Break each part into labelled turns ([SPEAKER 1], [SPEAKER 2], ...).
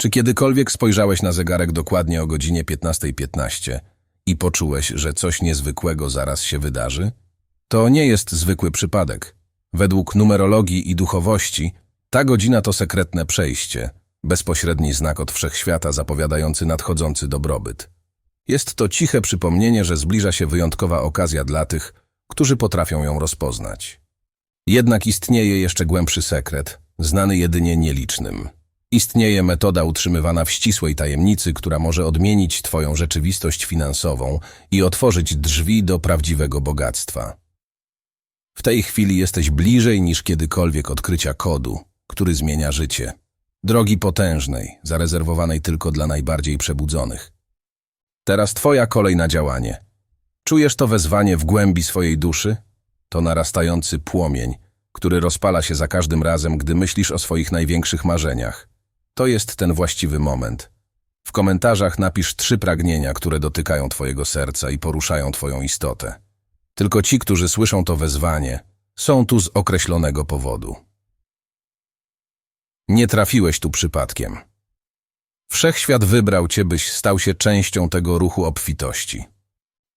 [SPEAKER 1] Czy kiedykolwiek spojrzałeś na zegarek dokładnie o godzinie 15.15 i poczułeś, że coś niezwykłego zaraz się wydarzy? To nie jest zwykły przypadek. Według numerologii i duchowości ta godzina to sekretne przejście, bezpośredni znak od wszechświata zapowiadający nadchodzący dobrobyt. Jest to ciche przypomnienie, że zbliża się wyjątkowa okazja dla tych, którzy potrafią ją rozpoznać. Jednak istnieje jeszcze głębszy sekret, znany jedynie nielicznym. Istnieje metoda utrzymywana w ścisłej tajemnicy, która może odmienić Twoją rzeczywistość finansową i otworzyć drzwi do prawdziwego bogactwa. W tej chwili jesteś bliżej niż kiedykolwiek odkrycia kodu, który zmienia życie. Drogi potężnej, zarezerwowanej tylko dla najbardziej przebudzonych. Teraz Twoja kolej na działanie. Czujesz to wezwanie w głębi swojej duszy? To narastający płomień, który rozpala się za każdym razem, gdy myślisz o swoich największych marzeniach. To jest ten właściwy moment. W komentarzach napisz trzy pragnienia, które dotykają Twojego serca i poruszają Twoją istotę. Tylko ci, którzy słyszą to wezwanie, są tu z określonego powodu. Nie trafiłeś tu przypadkiem. Wszechświat wybrał Cię, byś stał się częścią tego ruchu obfitości.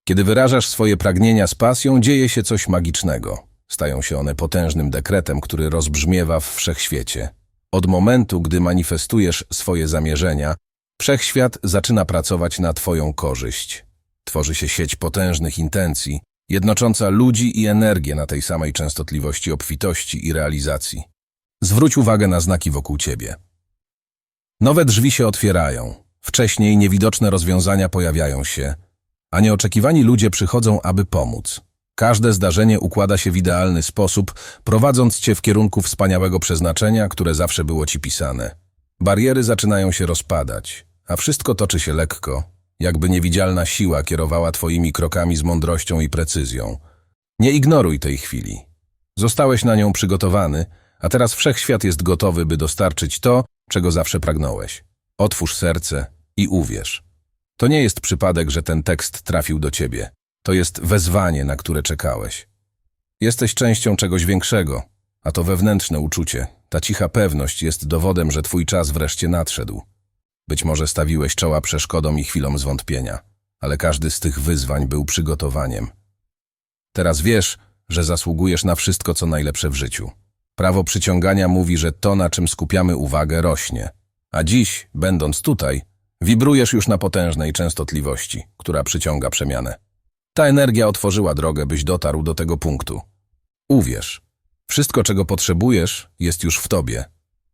[SPEAKER 1] Kiedy wyrażasz swoje pragnienia z pasją, dzieje się coś magicznego. Stają się one potężnym dekretem, który rozbrzmiewa w wszechświecie. Od momentu, gdy manifestujesz swoje zamierzenia, wszechświat zaczyna pracować na Twoją korzyść. Tworzy się sieć potężnych intencji, jednocząca ludzi i energię na tej samej częstotliwości obfitości i realizacji. Zwróć uwagę na znaki wokół Ciebie. Nowe drzwi się otwierają, wcześniej niewidoczne rozwiązania pojawiają się, a nieoczekiwani ludzie przychodzą, aby pomóc. Każde zdarzenie układa się w idealny sposób, prowadząc cię w kierunku wspaniałego przeznaczenia, które zawsze było ci pisane. Bariery zaczynają się rozpadać, a wszystko toczy się lekko, jakby niewidzialna siła kierowała twoimi krokami z mądrością i precyzją. Nie ignoruj tej chwili. Zostałeś na nią przygotowany, a teraz wszechświat jest gotowy, by dostarczyć to, czego zawsze pragnąłeś. Otwórz serce i uwierz. To nie jest przypadek, że ten tekst trafił do ciebie. To jest wezwanie, na które czekałeś. Jesteś częścią czegoś większego, a to wewnętrzne uczucie, ta cicha pewność jest dowodem, że twój czas wreszcie nadszedł. Być może stawiłeś czoła przeszkodom i chwilom zwątpienia, ale każdy z tych wyzwań był przygotowaniem. Teraz wiesz, że zasługujesz na wszystko, co najlepsze w życiu. Prawo przyciągania mówi, że to, na czym skupiamy uwagę, rośnie. A dziś, będąc tutaj, wibrujesz już na potężnej częstotliwości, która przyciąga przemianę. Ta energia otworzyła drogę, byś dotarł do tego punktu. Uwierz, wszystko, czego potrzebujesz, jest już w tobie.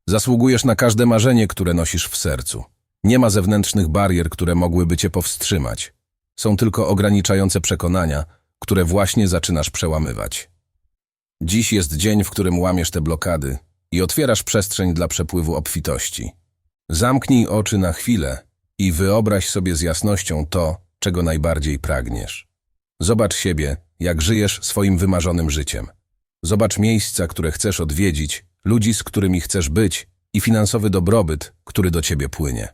[SPEAKER 1] Zasługujesz na każde marzenie, które nosisz w sercu. Nie ma zewnętrznych barier, które mogłyby cię powstrzymać. Są tylko ograniczające przekonania, które właśnie zaczynasz przełamywać. Dziś jest dzień, w którym łamiesz te blokady i otwierasz przestrzeń dla przepływu obfitości. Zamknij oczy na chwilę i wyobraź sobie z jasnością to, czego najbardziej pragniesz. Zobacz siebie, jak żyjesz swoim wymarzonym życiem. Zobacz miejsca, które chcesz odwiedzić, ludzi, z którymi chcesz być i finansowy dobrobyt, który do ciebie płynie.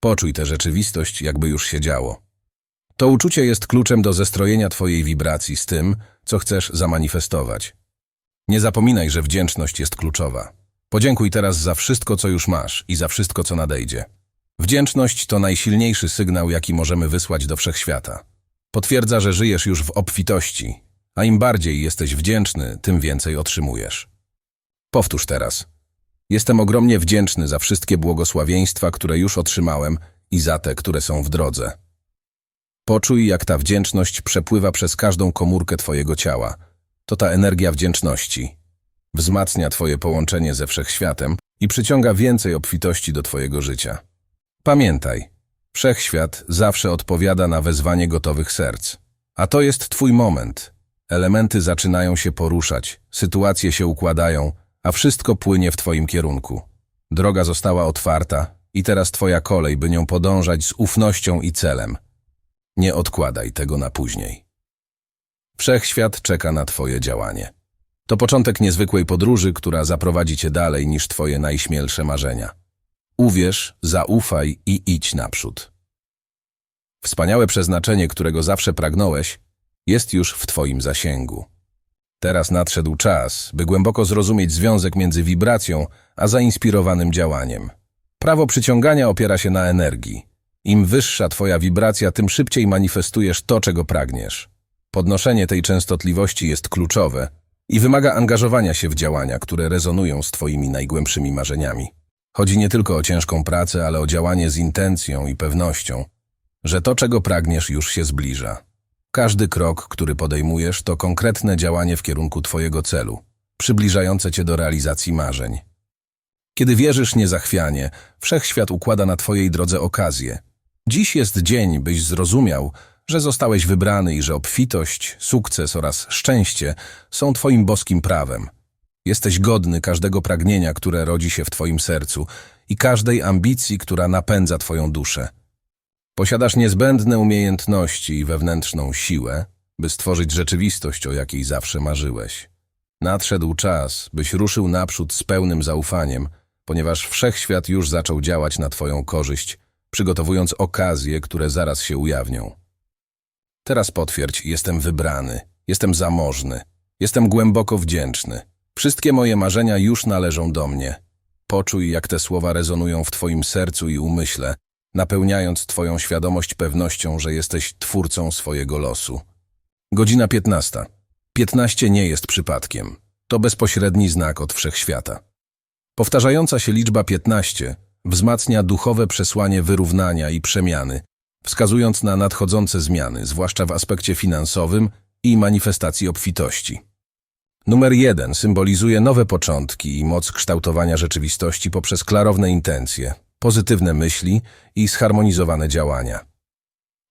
[SPEAKER 1] Poczuj tę rzeczywistość, jakby już się działo. To uczucie jest kluczem do zestrojenia twojej wibracji z tym, co chcesz zamanifestować. Nie zapominaj, że wdzięczność jest kluczowa. Podziękuj teraz za wszystko, co już masz i za wszystko, co nadejdzie. Wdzięczność to najsilniejszy sygnał, jaki możemy wysłać do wszechświata. Potwierdza, że żyjesz już w obfitości, a im bardziej jesteś wdzięczny, tym więcej otrzymujesz. Powtórz teraz. Jestem ogromnie wdzięczny za wszystkie błogosławieństwa, które już otrzymałem i za te, które są w drodze. Poczuj, jak ta wdzięczność przepływa przez każdą komórkę Twojego ciała. To ta energia wdzięczności. Wzmacnia Twoje połączenie ze wszechświatem i przyciąga więcej obfitości do Twojego życia. Pamiętaj, wszechświat zawsze odpowiada na wezwanie gotowych serc. A to jest Twój moment. Elementy zaczynają się poruszać, sytuacje się układają, a wszystko płynie w Twoim kierunku. Droga została otwarta i teraz Twoja kolej, by nią podążać z ufnością i celem. Nie odkładaj tego na później. Wszechświat czeka na Twoje działanie. To początek niezwykłej podróży, która zaprowadzi Cię dalej niż Twoje najśmielsze marzenia. Uwierz, zaufaj i idź naprzód. Wspaniałe przeznaczenie, którego zawsze pragnąłeś, jest już w Twoim zasięgu. Teraz nadszedł czas, by głęboko zrozumieć związek między wibracją a zainspirowanym działaniem. Prawo przyciągania opiera się na energii. Im wyższa twoja wibracja, tym szybciej manifestujesz to, czego pragniesz. Podnoszenie tej częstotliwości jest kluczowe i wymaga angażowania się w działania, które rezonują z twoimi najgłębszymi marzeniami. Chodzi nie tylko o ciężką pracę, ale o działanie z intencją i pewnością, że to, czego pragniesz, już się zbliża. Każdy krok, który podejmujesz, to konkretne działanie w kierunku twojego celu, przybliżające cię do realizacji marzeń. Kiedy wierzysz niezachwianie, wszechświat układa na twojej drodze okazje. Dziś jest dzień, byś zrozumiał, że zostałeś wybrany i że obfitość, sukces oraz szczęście są twoim boskim prawem. Jesteś godny każdego pragnienia, które rodzi się w twoim sercu i każdej ambicji, która napędza twoją duszę. Posiadasz niezbędne umiejętności i wewnętrzną siłę, by stworzyć rzeczywistość, o jakiej zawsze marzyłeś. Nadszedł czas, byś ruszył naprzód z pełnym zaufaniem, ponieważ wszechświat już zaczął działać na twoją korzyść, przygotowując okazje, które zaraz się ujawnią. Teraz potwierdź, jestem wybrany, jestem zamożny, jestem głęboko wdzięczny. Wszystkie moje marzenia już należą do mnie. Poczuj, jak te słowa rezonują w twoim sercu i umyśle, napełniając twoją świadomość pewnością, że jesteś twórcą swojego losu. Godzina 15. 15 nie jest przypadkiem. To bezpośredni znak od wszechświata. Powtarzająca się liczba 15 wzmacnia duchowe przesłanie wyrównania i przemiany, wskazując na nadchodzące zmiany, zwłaszcza w aspekcie finansowym i manifestacji obfitości. Numer jeden symbolizuje nowe początki i moc kształtowania rzeczywistości poprzez klarowne intencje, pozytywne myśli i zharmonizowane działania.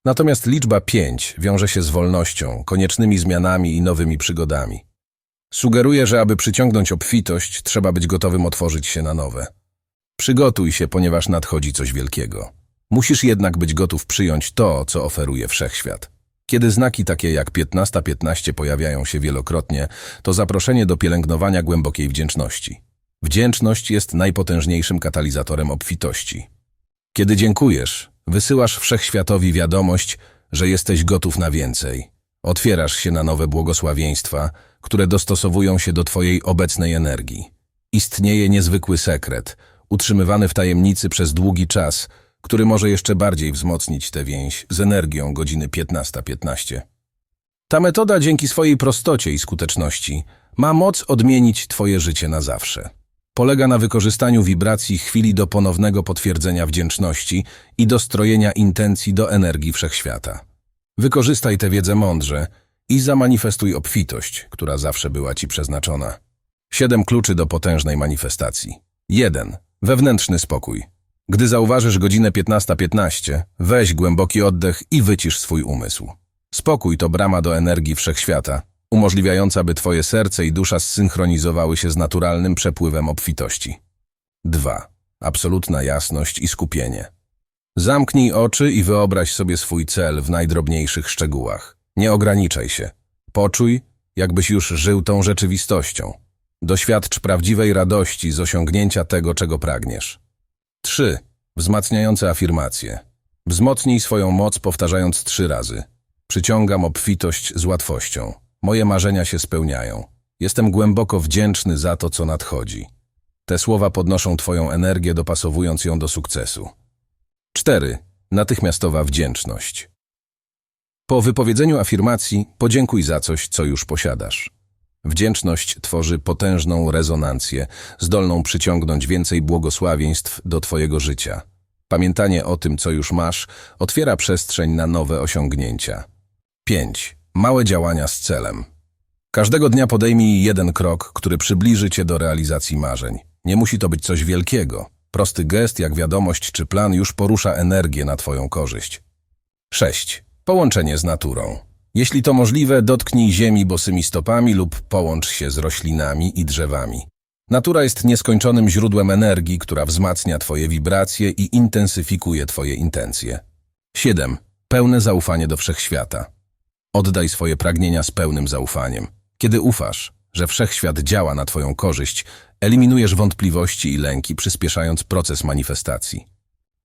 [SPEAKER 1] Natomiast liczba pięć wiąże się z wolnością, koniecznymi zmianami i nowymi przygodami. Sugeruje, że aby przyciągnąć obfitość, trzeba być gotowym otworzyć się na nowe. Przygotuj się, ponieważ nadchodzi coś wielkiego. Musisz jednak być gotów przyjąć to, co oferuje wszechświat. Kiedy znaki takie jak 15-15 pojawiają się wielokrotnie, to zaproszenie do pielęgnowania głębokiej wdzięczności. Wdzięczność jest najpotężniejszym katalizatorem obfitości. Kiedy dziękujesz, wysyłasz wszechświatowi wiadomość, że jesteś gotów na więcej. Otwierasz się na nowe błogosławieństwa, które dostosowują się do Twojej obecnej energii. Istnieje niezwykły sekret, utrzymywany w tajemnicy przez długi czas, który może jeszcze bardziej wzmocnić tę więź z energią godziny 15.15. Ta metoda dzięki swojej prostocie i skuteczności ma moc odmienić Twoje życie na zawsze. Polega na wykorzystaniu wibracji chwili do ponownego potwierdzenia wdzięczności i dostrojenia intencji do energii wszechświata. Wykorzystaj tę wiedzę mądrze i zamanifestuj obfitość, która zawsze była Ci przeznaczona. Siedem kluczy do potężnej manifestacji. 1. Wewnętrzny spokój. Gdy zauważysz godzinę 15.15, weź głęboki oddech i wycisz swój umysł. Spokój to brama do energii wszechświata, umożliwiająca, by Twoje serce i dusza zsynchronizowały się z naturalnym przepływem obfitości. 2. Absolutna jasność i skupienie. Zamknij oczy i wyobraź sobie swój cel w najdrobniejszych szczegółach. Nie ograniczaj się. Poczuj, jakbyś już żył tą rzeczywistością. Doświadcz prawdziwej radości z osiągnięcia tego, czego pragniesz. 3. Wzmacniające afirmacje. Wzmocnij swoją moc powtarzając trzy razy. Przyciągam obfitość z łatwością. Moje marzenia się spełniają. Jestem głęboko wdzięczny za to, co nadchodzi. Te słowa podnoszą Twoją energię, dopasowując ją do sukcesu. 4. Natychmiastowa wdzięczność. Po wypowiedzeniu afirmacji podziękuj za coś, co już posiadasz. Wdzięczność tworzy potężną rezonancję, zdolną przyciągnąć więcej błogosławieństw do Twojego życia. Pamiętanie o tym, co już masz, otwiera przestrzeń na nowe osiągnięcia. 5. Małe działania z celem. Każdego dnia podejmij jeden krok, który przybliży Cię do realizacji marzeń. Nie musi to być coś wielkiego. Prosty gest, jak wiadomość czy plan, już porusza energię na Twoją korzyść. 6. Połączenie z naturą. Jeśli to możliwe, dotknij ziemi bosymi stopami lub połącz się z roślinami i drzewami. Natura jest nieskończonym źródłem energii, która wzmacnia Twoje wibracje i intensyfikuje Twoje intencje. 7. Pełne zaufanie do wszechświata. Oddaj swoje pragnienia z pełnym zaufaniem. Kiedy ufasz, że wszechświat działa na Twoją korzyść, eliminujesz wątpliwości i lęki, przyspieszając proces manifestacji.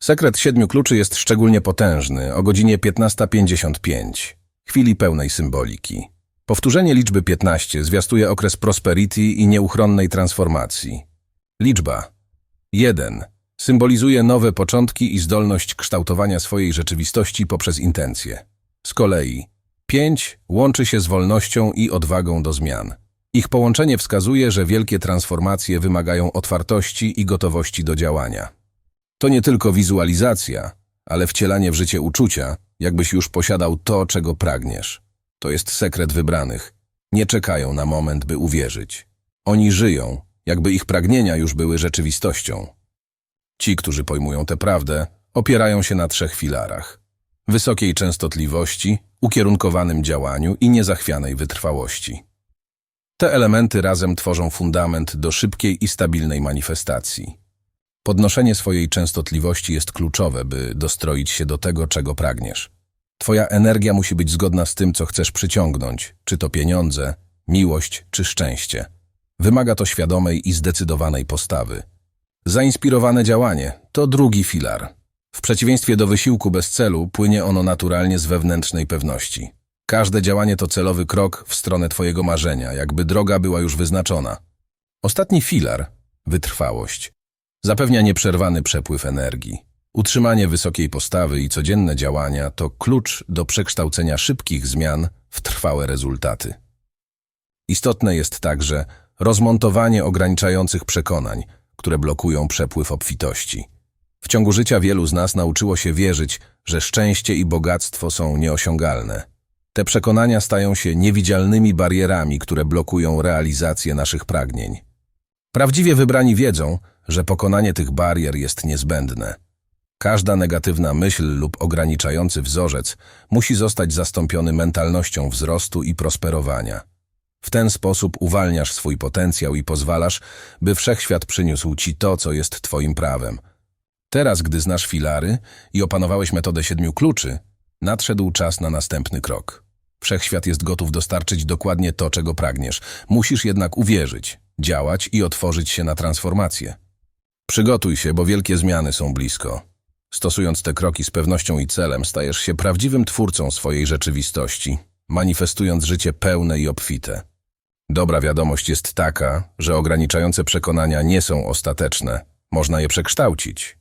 [SPEAKER 1] Sekret siedmiu kluczy jest szczególnie potężny o godzinie 15.55 chwili pełnej symboliki. Powtórzenie liczby 15 zwiastuje okres prosperity i nieuchronnej transformacji. Liczba 1 Symbolizuje nowe początki i zdolność kształtowania swojej rzeczywistości poprzez intencje. Z kolei 5 łączy się z wolnością i odwagą do zmian. Ich połączenie wskazuje, że wielkie transformacje wymagają otwartości i gotowości do działania. To nie tylko wizualizacja, ale wcielanie w życie uczucia, jakbyś już posiadał to, czego pragniesz. To jest sekret wybranych. Nie czekają na moment, by uwierzyć. Oni żyją, jakby ich pragnienia już były rzeczywistością. Ci, którzy pojmują tę prawdę, opierają się na trzech filarach. Wysokiej częstotliwości, ukierunkowanym działaniu i niezachwianej wytrwałości. Te elementy razem tworzą fundament do szybkiej i stabilnej manifestacji. Podnoszenie swojej częstotliwości jest kluczowe, by dostroić się do tego, czego pragniesz. Twoja energia musi być zgodna z tym, co chcesz przyciągnąć, czy to pieniądze, miłość czy szczęście. Wymaga to świadomej i zdecydowanej postawy. Zainspirowane działanie to drugi filar. W przeciwieństwie do wysiłku bez celu płynie ono naturalnie z wewnętrznej pewności. Każde działanie to celowy krok w stronę Twojego marzenia, jakby droga była już wyznaczona. Ostatni filar, wytrwałość, zapewnia nieprzerwany przepływ energii. Utrzymanie wysokiej postawy i codzienne działania to klucz do przekształcenia szybkich zmian w trwałe rezultaty. Istotne jest także rozmontowanie ograniczających przekonań, które blokują przepływ obfitości. W ciągu życia wielu z nas nauczyło się wierzyć, że szczęście i bogactwo są nieosiągalne. Te przekonania stają się niewidzialnymi barierami, które blokują realizację naszych pragnień. Prawdziwie wybrani wiedzą, że pokonanie tych barier jest niezbędne. Każda negatywna myśl lub ograniczający wzorzec musi zostać zastąpiony mentalnością wzrostu i prosperowania. W ten sposób uwalniasz swój potencjał i pozwalasz, by wszechświat przyniósł ci to, co jest twoim prawem. Teraz, gdy znasz filary i opanowałeś metodę siedmiu kluczy, nadszedł czas na następny krok. Wszechświat jest gotów dostarczyć dokładnie to, czego pragniesz. Musisz jednak uwierzyć, działać i otworzyć się na transformację. Przygotuj się, bo wielkie zmiany są blisko. Stosując te kroki z pewnością i celem, stajesz się prawdziwym twórcą swojej rzeczywistości, manifestując życie pełne i obfite. Dobra wiadomość jest taka, że ograniczające przekonania nie są ostateczne. Można je przekształcić.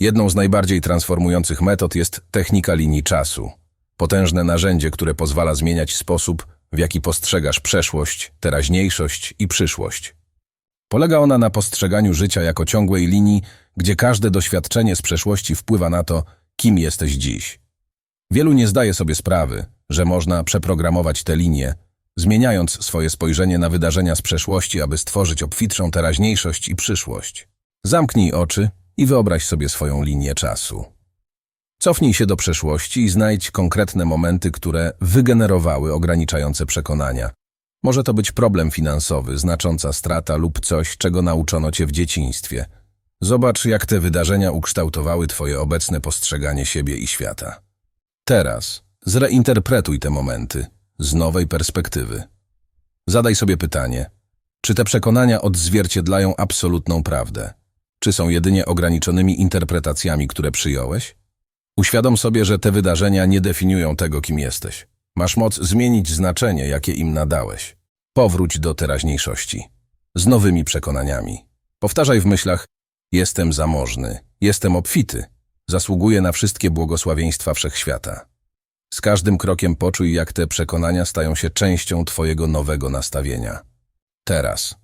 [SPEAKER 1] Jedną z najbardziej transformujących metod jest technika linii czasu. Potężne narzędzie, które pozwala zmieniać sposób, w jaki postrzegasz przeszłość, teraźniejszość i przyszłość. Polega ona na postrzeganiu życia jako ciągłej linii, gdzie każde doświadczenie z przeszłości wpływa na to, kim jesteś dziś. Wielu nie zdaje sobie sprawy, że można przeprogramować te linie, zmieniając swoje spojrzenie na wydarzenia z przeszłości, aby stworzyć obfitszą teraźniejszość i przyszłość. Zamknij oczy i wyobraź sobie swoją linię czasu. Cofnij się do przeszłości i znajdź konkretne momenty, które wygenerowały ograniczające przekonania. Może to być problem finansowy, znacząca strata lub coś, czego nauczono cię w dzieciństwie. Zobacz, jak te wydarzenia ukształtowały twoje obecne postrzeganie siebie i świata. Teraz zreinterpretuj te momenty z nowej perspektywy. Zadaj sobie pytanie, czy te przekonania odzwierciedlają absolutną prawdę? Czy są jedynie ograniczonymi interpretacjami, które przyjąłeś? Uświadom sobie, że te wydarzenia nie definiują tego, kim jesteś. Masz moc zmienić znaczenie, jakie im nadałeś. Powróć do teraźniejszości. Z nowymi przekonaniami. Powtarzaj w myślach: Jestem zamożny, jestem obfity, zasługuję na wszystkie błogosławieństwa wszechświata. Z każdym krokiem poczuj, jak te przekonania stają się częścią Twojego nowego nastawienia. Teraz.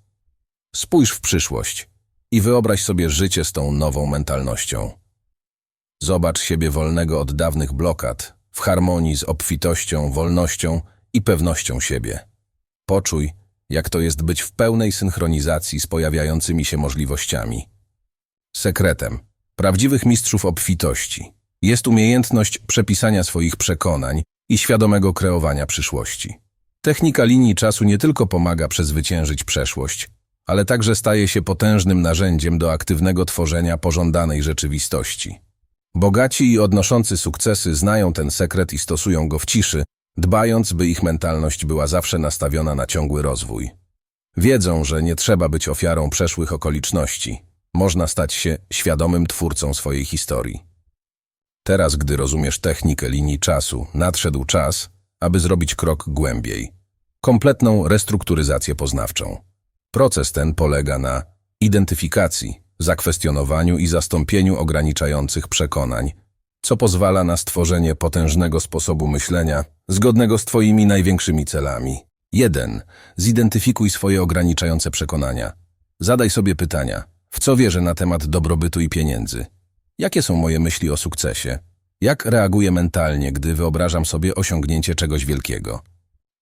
[SPEAKER 1] Spójrz w przyszłość i wyobraź sobie życie z tą nową mentalnością. Zobacz siebie wolnego od dawnych blokad, w harmonii z obfitością, wolnością i pewnością siebie. Poczuj, jak to jest być w pełnej synchronizacji z pojawiającymi się możliwościami. Sekretem prawdziwych mistrzów obfitości jest umiejętność przepisania swoich przekonań i świadomego kreowania przyszłości. Technika linii czasu nie tylko pomaga przezwyciężyć przeszłość, ale także staje się potężnym narzędziem do aktywnego tworzenia pożądanej rzeczywistości. Bogaci i odnoszący sukcesy znają ten sekret i stosują go w ciszy, dbając, by ich mentalność była zawsze nastawiona na ciągły rozwój. Wiedzą, że nie trzeba być ofiarą przeszłych okoliczności. Można stać się świadomym twórcą swojej historii. Teraz, gdy rozumiesz technikę linii czasu, nadszedł czas, aby zrobić krok głębiej. Kompletną restrukturyzację poznawczą. Proces ten polega na identyfikacji, zakwestionowaniu i zastąpieniu ograniczających przekonań, co pozwala na stworzenie potężnego sposobu myślenia zgodnego z Twoimi największymi celami. 1. Zidentyfikuj swoje ograniczające przekonania. Zadaj sobie pytania. W co wierzę na temat dobrobytu i pieniędzy? Jakie są moje myśli o sukcesie? Jak reaguję mentalnie, gdy wyobrażam sobie osiągnięcie czegoś wielkiego?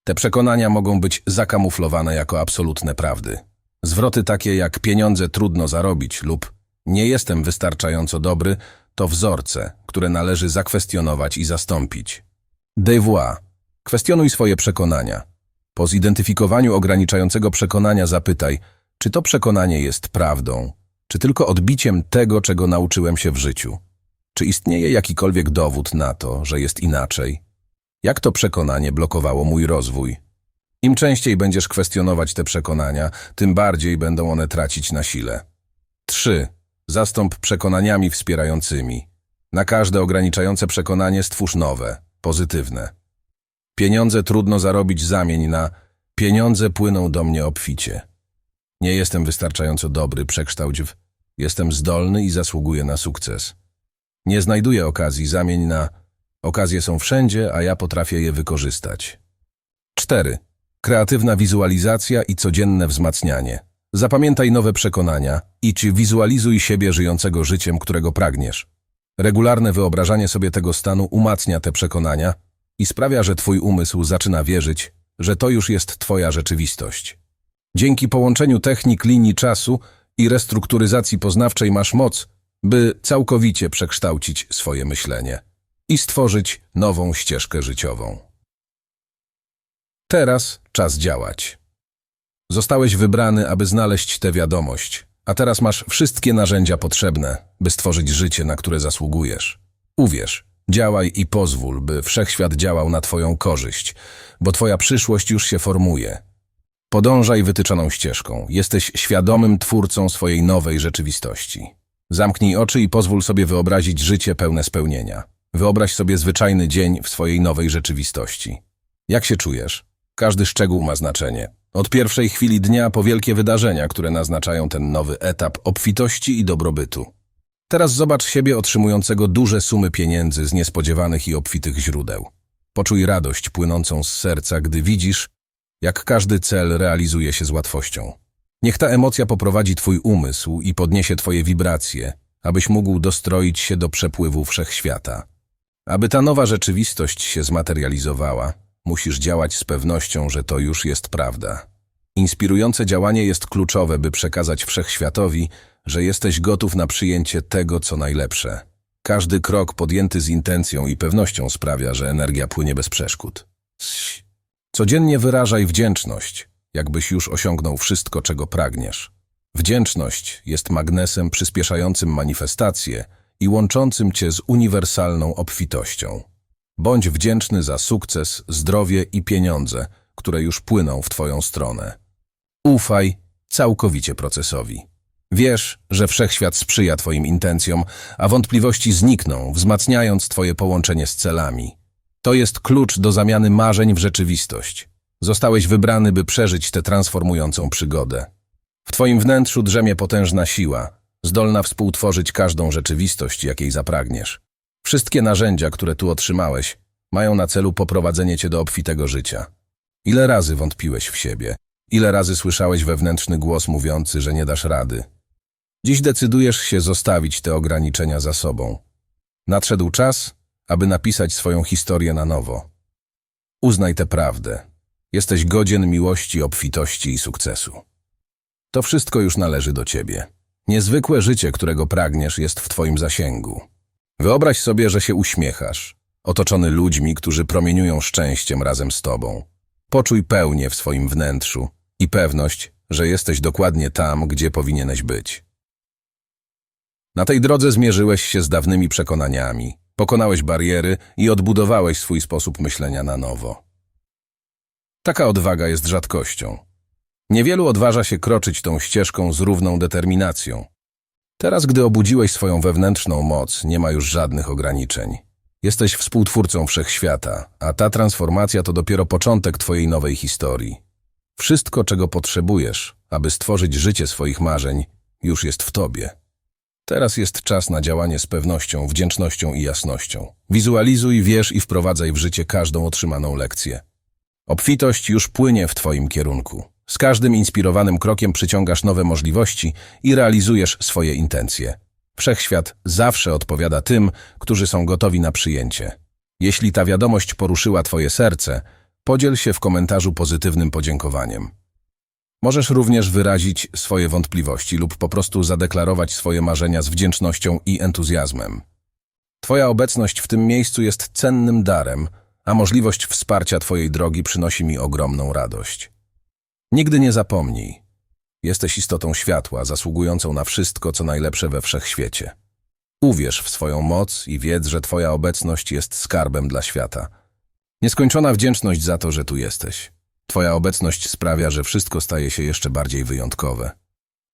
[SPEAKER 1] Te przekonania mogą być zakamuflowane jako absolutne prawdy. Zwroty takie jak pieniądze trudno zarobić lub nie jestem wystarczająco dobry to wzorce, które należy zakwestionować i zastąpić. Devoir. Kwestionuj swoje przekonania. Po zidentyfikowaniu ograniczającego przekonania zapytaj, czy to przekonanie jest prawdą, czy tylko odbiciem tego, czego nauczyłem się w życiu. Czy istnieje jakikolwiek dowód na to, że jest inaczej? Jak to przekonanie blokowało mój rozwój? Im częściej będziesz kwestionować te przekonania, tym bardziej będą one tracić na sile. 3. Zastąp przekonaniami wspierającymi. Na każde ograniczające przekonanie stwórz nowe, pozytywne. Pieniądze trudno zarobić zamień na pieniądze płyną do mnie obficie. Nie jestem wystarczająco dobry, przekształć w jestem zdolny i zasługuję na sukces. Nie znajduję okazji, zamień na okazje są wszędzie, a ja potrafię je wykorzystać. 4. Kreatywna wizualizacja i codzienne wzmacnianie. Zapamiętaj nowe przekonania i czy wizualizuj siebie żyjącego życiem, którego pragniesz. Regularne wyobrażanie sobie tego stanu umacnia te przekonania i sprawia, że twój umysł zaczyna wierzyć, że to już jest twoja rzeczywistość. Dzięki połączeniu technik linii czasu i restrukturyzacji poznawczej masz moc, by całkowicie przekształcić swoje myślenie i stworzyć nową ścieżkę życiową. Teraz czas działać. Zostałeś wybrany, aby znaleźć tę wiadomość, a teraz masz wszystkie narzędzia potrzebne, by stworzyć życie, na które zasługujesz. Uwierz, działaj i pozwól, by wszechświat działał na Twoją korzyść, bo Twoja przyszłość już się formuje. Podążaj wytyczoną ścieżką. Jesteś świadomym twórcą swojej nowej rzeczywistości. Zamknij oczy i pozwól sobie wyobrazić życie pełne spełnienia. Wyobraź sobie zwyczajny dzień w swojej nowej rzeczywistości. Jak się czujesz? Każdy szczegół ma znaczenie. Od pierwszej chwili dnia po wielkie wydarzenia, które naznaczają ten nowy etap obfitości i dobrobytu. Teraz zobacz siebie otrzymującego duże sumy pieniędzy z niespodziewanych i obfitych źródeł. Poczuj radość płynącą z serca, gdy widzisz, jak każdy cel realizuje się z łatwością. Niech ta emocja poprowadzi Twój umysł i podniesie Twoje wibracje, abyś mógł dostroić się do przepływu wszechświata. Aby ta nowa rzeczywistość się zmaterializowała, musisz działać z pewnością, że to już jest prawda. Inspirujące działanie jest kluczowe, by przekazać wszechświatowi, że jesteś gotów na przyjęcie tego, co najlepsze. Każdy krok podjęty z intencją i pewnością sprawia, że energia płynie bez przeszkód. Codziennie wyrażaj wdzięczność, jakbyś już osiągnął wszystko, czego pragniesz. Wdzięczność jest magnesem przyspieszającym manifestacje i łączącym cię z uniwersalną obfitością. Bądź wdzięczny za sukces, zdrowie i pieniądze, które już płyną w twoją stronę. Ufaj całkowicie procesowi. Wiesz, że wszechświat sprzyja twoim intencjom, a wątpliwości znikną, wzmacniając twoje połączenie z celami. To jest klucz do zamiany marzeń w rzeczywistość. Zostałeś wybrany, by przeżyć tę transformującą przygodę. W twoim wnętrzu drzemie potężna siła, zdolna współtworzyć każdą rzeczywistość, jakiej zapragniesz. Wszystkie narzędzia, które tu otrzymałeś, mają na celu poprowadzenie cię do obfitego życia. Ile razy wątpiłeś w siebie? Ile razy słyszałeś wewnętrzny głos mówiący, że nie dasz rady? Dziś decydujesz się zostawić te ograniczenia za sobą. Nadszedł czas, aby napisać swoją historię na nowo. Uznaj tę prawdę. Jesteś godzien miłości, obfitości i sukcesu. To wszystko już należy do ciebie. Niezwykłe życie, którego pragniesz, jest w twoim zasięgu. Wyobraź sobie, że się uśmiechasz, otoczony ludźmi, którzy promieniują szczęściem razem z tobą. Poczuj pełnię w swoim wnętrzu i pewność, że jesteś dokładnie tam, gdzie powinieneś być. Na tej drodze zmierzyłeś się z dawnymi przekonaniami, pokonałeś bariery i odbudowałeś swój sposób myślenia na nowo. Taka odwaga jest rzadkością. Niewielu odważa się kroczyć tą ścieżką z równą determinacją. Teraz, gdy obudziłeś swoją wewnętrzną moc, nie ma już żadnych ograniczeń. Jesteś współtwórcą wszechświata, a ta transformacja to dopiero początek twojej nowej historii. Wszystko, czego potrzebujesz, aby stworzyć życie swoich marzeń, już jest w tobie. Teraz jest czas na działanie z pewnością, wdzięcznością i jasnością. Wizualizuj, wierz i wprowadzaj w życie każdą otrzymaną lekcję. Obfitość już płynie w Twoim kierunku. Z każdym inspirowanym krokiem przyciągasz nowe możliwości i realizujesz swoje intencje. Wszechświat zawsze odpowiada tym, którzy są gotowi na przyjęcie. Jeśli ta wiadomość poruszyła Twoje serce, podziel się w komentarzu pozytywnym podziękowaniem. Możesz również wyrazić swoje wątpliwości lub po prostu zadeklarować swoje marzenia z wdzięcznością i entuzjazmem. Twoja obecność w tym miejscu jest cennym darem, a możliwość wsparcia Twojej drogi przynosi mi ogromną radość. Nigdy nie zapomnij. Jesteś istotą światła, zasługującą na wszystko, co najlepsze we wszechświecie. Uwierz w swoją moc i wiedz, że Twoja obecność jest skarbem dla świata. Nieskończona wdzięczność za to, że tu jesteś. Twoja obecność sprawia, że wszystko staje się jeszcze bardziej wyjątkowe.